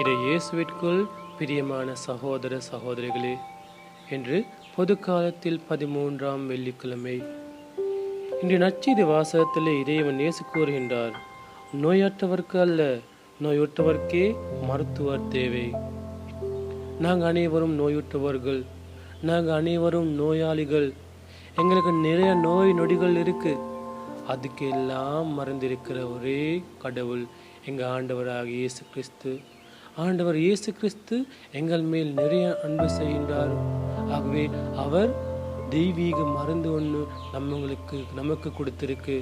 இதை இயேசுவிற்குள் பிரியமான சகோதர சகோதரிகளே என்று பொது காலத்தில் பதிமூன்றாம் வெள்ளிக்கிழமை. இன்று நச்செய்தி வாசகத்திலே இறைவன் இயேசு கூறுகின்றார் நோயற்றவர்க்கு அல்ல நோயுற்றவர்க்கே மருத்துவர் தேவை. நாங்கள் அனைவரும் நோயுற்றவர்கள் நாங்கள் அனைவரும் நோயாளிகள். எங்களுக்கு நிறைய நோய் நொடிகள் இருக்கு. அதுக்கெல்லாம் மறந்திருக்கிற ஒரே கடவுள் எங்கள் ஆண்டவராக இயேசு கிறிஸ்து. ஆண்டவர் இயேசு கிறிஸ்து எங்கள் மேல் நிறைய அன்பு செய்கின்றார். ஆகவே அவர் தெய்வீக மருந்து ஒன்று நம்மங்களுக்கு நமக்கு கொடுத்திருக்கு.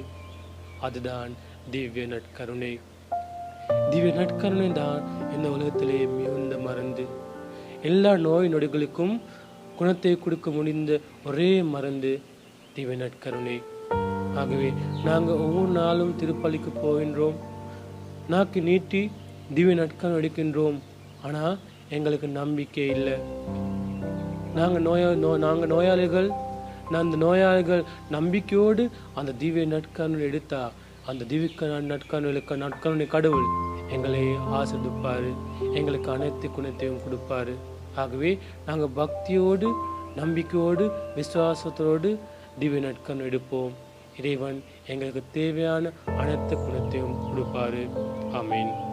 அதுதான் திவ்ய நட்கருணை திவ்ய நட்கருணை தான் இந்த உலகத்திலே மிகுந்த மருந்து. எல்லா நோய் நொடிகளுக்கும் குணத்தை கொடுக்க முடிந்த ஒரே மருந்து திவ்ய நட்கருணை ஆகவே நாங்கள் ஒவ்வொரு நாளும் திருப்பலிக்கு போகின்றோம். நாக்கு நீட்டி திவ்ய நாட்கள் எடுக்கின்றோம் ஆனால் எங்களுக்கு நம்பிக்கை இல்லை. நாங்கள் நோயா நோ நாங்கள் நோயாளிகள் நான் அந்த நோயாளிகள் நம்பிக்கையோடு அந்த திவ்ய நட்கருணை எடுத்தா அந்த திவ்ய நட்கருணைக்கு நட்கருணை கடவுள் எங்களை ஆசிர்வதிப்பார். எங்களுக்கு அனைத்து குணத்தையும் கொடுப்பாரு. ஆகவே நாங்கள் பக்தியோடு நம்பிக்கையோடு விசுவாசத்தோடு திவ்ய நட்கருணை எடுப்போம். இறைவன் எங்களுக்கு தேவையான அனைத்து குணத்தையும் கொடுப்பாரு. ஆமீன்.